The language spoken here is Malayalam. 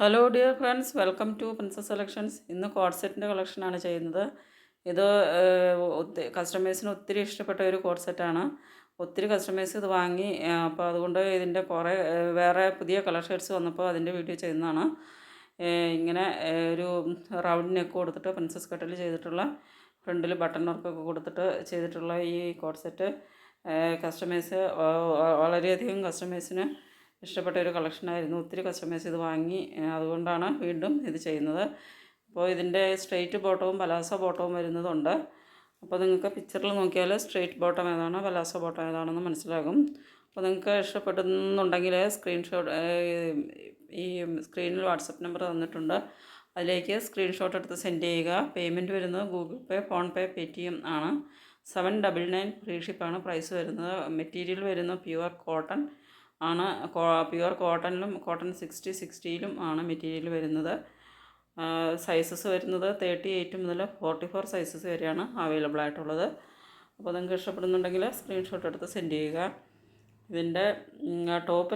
Hello dear friends welcome to princess selections ഇന്ന് കോഡ് സെറ്റിന്റെ കളക്ഷനാണ് ചെയ്യുന്നത്. ഇത് കസ്റ്റമേഴ്സിന് ഒത്തിരി ഇഷ്ടപ്പെട്ട ഒരു കോഡ് സെറ്റാണ് ഒത്തിരി കസ്റ്റമേഴ്സ് ഇത് വാങ്ങി അപ്പോൾ അതുകൊണ്ട് ഇതിന്റെ കുറേ വേറെ പുതിയ കളർ ഷെയ്ഡ്സ് വന്നപ്പോൾ അതിന്റെ വീഡിയോ ചെയ്യുന്നതാണ്. ഇങ്ങനെ ഒരു റൗണ്ട് നെക്ക് കൊടുത്തിട്ട് പ്രിൻസസ് കട്ടിൽ ചെയ്തിട്ടുള്ള ഫ്രണ്ടിൽ ബട്ടൺ വർക്കൊക്കെ കൊടുത്തിട്ട് ചെയ്തിട്ടുള്ള ഈ കോഡ് സെറ്റ് കസ്റ്റമേഴ്സ് വളരെയധികം കസ്റ്റമേഴ്സിന് ഇഷ്ടപ്പെട്ട ഒരു കളക്ഷനായിരുന്നു. ഒത്തിരി കസ്റ്റമേഴ്സ് ഇത് വാങ്ങി അതുകൊണ്ടാണ് വീണ്ടും ഇത് ചെയ്യുന്നത്. അപ്പോൾ ഇതിന്റെ സ്ട്രെയിറ്റ് ബോട്ടവും പലാസ ബോട്ടവും വരുന്നതുണ്ട്. അപ്പോൾ നിങ്ങൾക്ക് പിക്ചറിൽ നോക്കിയാൽ സ്ട്രെയിറ്റ് ബോട്ടം ഏതാണ് പലാസ ബോട്ടം ഏതാണെന്ന് മനസ്സിലാകും. അപ്പോൾ നിങ്ങൾക്ക് ഇഷ്ടപ്പെടുന്നുണ്ടെങ്കിൽ സ്ക്രീൻഷോട്ട് ഈ സ്ക്രീനിൽ വാട്സപ്പ് നമ്പർ തന്നിട്ടുണ്ട്. അതിലേക്ക് സ്ക്രീൻഷോട്ട് എടുത്ത് സെൻഡ് ചെയ്യുക. പേയ്മെന്റ് വരുന്നത് Google Pay PhonePe T M ആണ് സെവൻ ഡബിൾ നയൻ ഫ്രീ ഷിപ്പാണ് പ്രൈസ് വരുന്നത്. മെറ്റീരിയൽ വരുന്നത് പ്യുവർ കോട്ടൺ ആണ്. പ്യുവർ കോട്ടണിലും കോട്ടൺ സിക്സ്റ്റി സിക്സ്റ്റിയിലും ആണ് മെറ്റീരിയൽ വരുന്നത്. സൈസസ് വരുന്നത് തേർട്ടി എയ്റ്റ് മുതൽ ഫോർട്ടി ഫോർ സൈസസ് വരെയാണ് അവൈലബിൾ ആയിട്ടുള്ളത്. അപ്പോൾ നിങ്ങൾക്ക് ഇഷ്ടപ്പെടുന്നുണ്ടെങ്കിൽ സ്ക്രീൻഷോട്ട് എടുത്ത് സെൻഡ് ചെയ്യുക. ഇതിന്റെ ടോപ്പ്